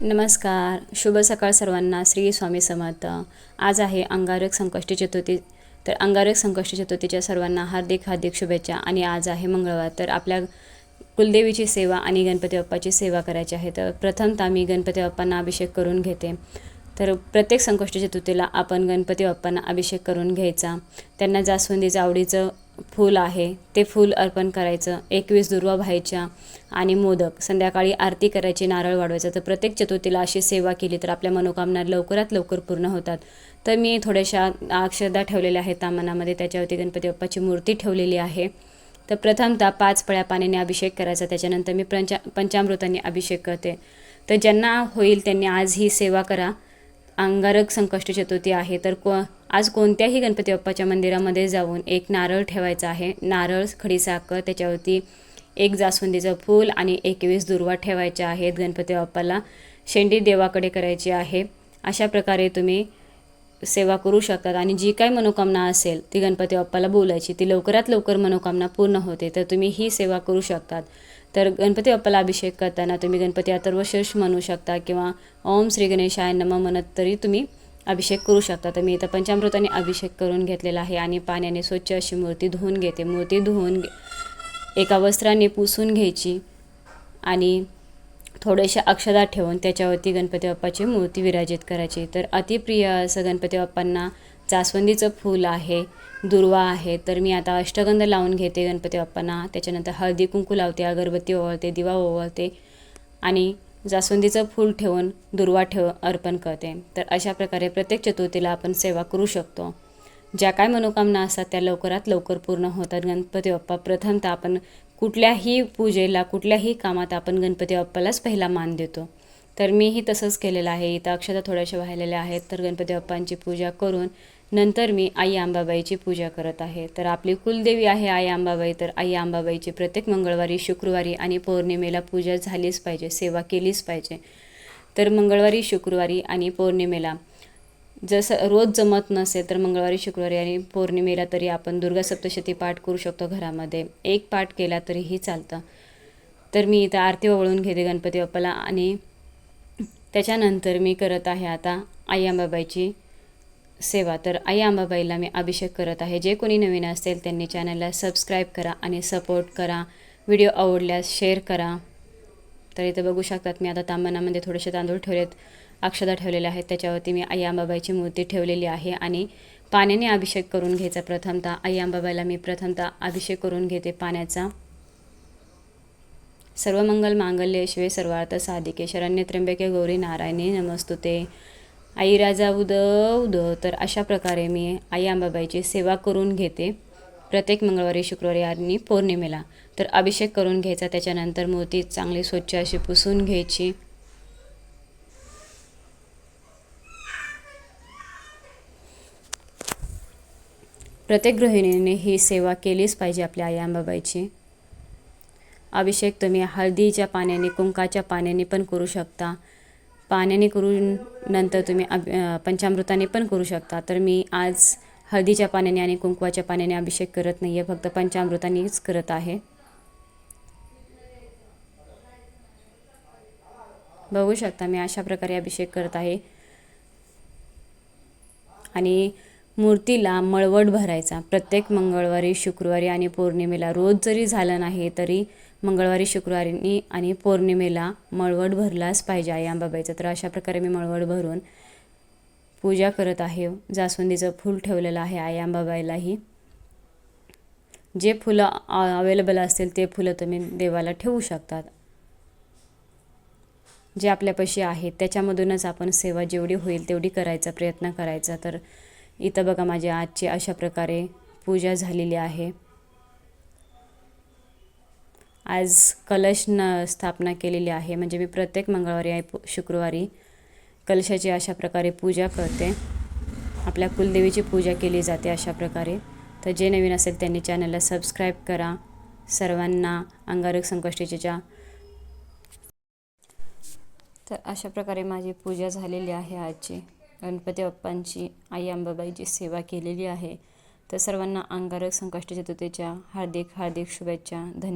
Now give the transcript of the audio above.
नमस्कार. शुभ सकाळ सर्वांना. श्री स्वामी समर्थ. आज आहे अंगारक संकष्टी चतुर्थी. तर अंगारक संकष्टी चतुर्थीच्या सर्वांना हार्दिक हार्दिक शुभेच्छा. आणि आज आहे मंगळवार. तर आपल्या कुलदेवीची सेवा आणि गणपती बाप्पाची सेवा करायची आहे. तर प्रथमतः मी गणपती बाप्पांना अभिषेक करून घेते. तर प्रत्येक संकष्टी चतुर्थीला आपण गणपती बाप्पांना अभिषेक करून घ्यायचा. त्यांना जास्वंदीचं आवडीचं फूल आहे ते फूल अर्पण करायचं. एकवीस दुर्वा व्हायच्या आणि मोदक. संध्याकाळी आरती करायची नारळ वाढवायचं. तर प्रत्येक चतुर्थीला अशी सेवा केली तर आपल्या मनोकामना लवकरात लवकर पूर्ण होतात. तर मी थोड्याशा अक्षरधा ठेवलेल्या आहेत तामनामध्ये त्याच्यावरती गणपती बाप्पाची मूर्ती ठेवलेली आहे. तर प्रथमतः पाच पळ्या पाण्याने अभिषेक करायचा. त्याच्यानंतर मी पंचा पंचामृताने अभिषेक करते. तर ज्यांना होईल त्यांनी आज ही सेवा करा. अंगारक संकष्ट चतुर्थी आहे. तर को आज कोणत्याही गणपती बाप्पाच्या मंदिरामध्ये जाऊन एक नारळ ठेवायचा आहे. नारळ खडीसाखर त्याच्यावरती एक जास्वंदीचं फूल आणि एकवीस दुर्वा ठेवायच्या आहेत गणपती बाप्पाला. शेंडी देवाकडे करायची आहे. अशा प्रकारे तुम्ही सेवा करू शकतात आणि जी काही मनोकामना असेल ती गणपती बाप्पाला बोलायची. ती लवकरात लवकर मनोकामना पूर्ण होते तर तुम्ही ही सेवा करू शकतात. तर गणपती बाप्पाला अभिषेक करताना तुम्ही गणपती अथर्वशीर्ष म्हणू शकता किंवा ओम श्री गणेशाय नम म्हणत तरी तुम्ही अभिषेक करू शकता. तर मी इथं पंचामृताने अभिषेक करून घेतलेला आहे आणि पाण्याने स्वच्छ अशी मूर्ती धुवून घेते. मूर्ती धुवून एका वस्त्राने पुसून घ्यायची आणि थोडेसे अक्षदा ठेवून त्याच्यावरती गणपती बाप्पाची मूर्ती विराजित करायची. तर अतिप्रिय असं गणपती बाप्पांना जास्वंदीचं फूल आहे दुर्वा आहे. तर मी आता अष्टगंध लावून घेते गणपती बाप्पांना. त्याच्यानंतर हळदी कुंकू लावते अगरबत्ती ओवाळते दिवा ओवाळते आणि जास्वंदीचं फूल ठेवून दुर्वा ठेव अर्पण करते. तर अशा प्रकारे प्रत्येक चतुर्थीला आपण सेवा करू शकतो. ज्या काय मनोकामना असतात त्या लवकरात लवकर पूर्ण होतात. गणपती बाप्पा प्रथमतः आपण कुठल्याही पूजेला कुठल्याही कामात आपण गणपती बाप्पालाच पहिला मान देतो. तर मीही तसंच केलेलं आहे. इथं अक्षता थोड्याशा वाहिलेल्या आहेत. तर गणपती बाप्पांची पूजा करून नंतर मी आई आंबाबाईची पूजा करत आहे. तर आपली कुलदेवी आहे आई आंबाबाई. तर आई आंबाबाईची प्रत्येक मंगळवारी शुक्रवारी आणि पौर्णिमेला पूजा झालीच पाहिजे सेवा केलीच पाहिजे. तर मंगळवारी शुक्रवारी आणि पौर्णिमेला जसं रोज जमत नसेल तर मंगळवारी शुक्रवारी आणि पौर्णिमेला तरी आपण दुर्गा सप्तशती पाठ करू शकतो घरामध्ये. एक पाठ केला तरीही चालतं. तर मी इथं आरती वळून घेते गणपती बाप्पाला आणि त्याच्यानंतर मी करत आहे आता आई आंबाबाईची सेवा. तर आई आंबाबाईला मी अभिषेक करत आहे. जे कोणी नवीन असेल त्यांनी चॅनलला सबस्क्राईब करा आणि सपोर्ट करा. व्हिडिओ आवडल्यास शेअर करा. तर इथं बघू शकतात मी आता तांबणामध्ये थोडेसे तांदूळ ठेवलेत. अक्षता ठेवलेल्या आहेत. त्याच्यावरती मी आई अंबाबाईची मूर्ती ठेवलेली आहे आणि पाण्याने अभिषेक करून घ्यायचा प्रथमतः. आई आंबाबाईला मी प्रथमतः अभिषेक करून घेते पाण्याचा. सर्व मंगल मांगल्य शिवे सर्वार्थ साधिके. शरण्य त्र्यंबके गौरी नारायणी नमस्तुते. आई राजा उद उद तर अशा प्रकारे मी आई आंबाबाईची सेवा करून घेते. प्रत्येक मंगळवारी शुक्रवारी आणि पौर्णिमेला. तर अभिषेक करून घ्यायचा. त्याच्यानंतर मूर्ती चांगली स्वच्छ अशी पुसून घ्यायची. प्रत्येक गृहिणीने ही सेवा केलीच पाहिजे आपल्या आई आंबाबाईची. अभिषेक तुम्ही हळदीच्या पाण्याने कुंकाच्या पाण्याने पण करू शकता. पाण्याने करून नंतर तुम्ही अभ पंचामृताने पण करू शकता. तर मी आज हळदीच्या पाण्याने आणि कुंकवाच्या पाण्याने अभिषेक करत नाही आहे फक्त पंचामृतानेच करत आहे. बघू शकता मी अशा प्रकारे अभिषेक करत आहे. आणि मूर्तीला मळवट भरायचा. प्रत्येक मंगळवारी शुक्रवारी आणि पौर्णिमेला रोज जरी झालं नाही तरी मंगळवारी शुक्रवारी आणि पौर्णिमेला मळवट भरलाच पाहिजे आई आंबाबाईचं. तर अशा प्रकारे मी मळवट भरून पूजा करत आहे. जास्वंदीचं फूल ठेवलेलं आहे आई आंबाबाईलाही. जे फुलं अवेलेबल असतील ते फुलं तुम्ही देवाला ठेवू शकतात. जे आपल्यापाशी आहेत त्याच्यामधूनच आपण सेवा जेवढी होईल तेवढी करायचा प्रयत्न करायचा. तर इथं बघा माझी आजची अशा प्रकारे पूजा झालेली आहे. आज कलश न स्थापना केलेली आहे. म्हणजे मी प्रत्येक मंगळवारी आहे शुक्रवारी कलशाची अशा प्रकारे पूजा करते. आपल्या कुलदेवीची पूजा केली जाते अशा प्रकारे. तर जे नवीन असेल त्यांनी चॅनलला सबस्क्राईब करा. सर्वांना अंगारक संकष्टीच्या तर अशा प्रकारे माझी पूजा झालेली आहे आजची. गणपती बाप्पांची आई अंबाबाईची सेवा केलेली आहे. तर सर्वांना अंगारक संकष्टी चतुर्थीच्या हार्दिक हार्दिक शुभेच्छा. धन्यवाद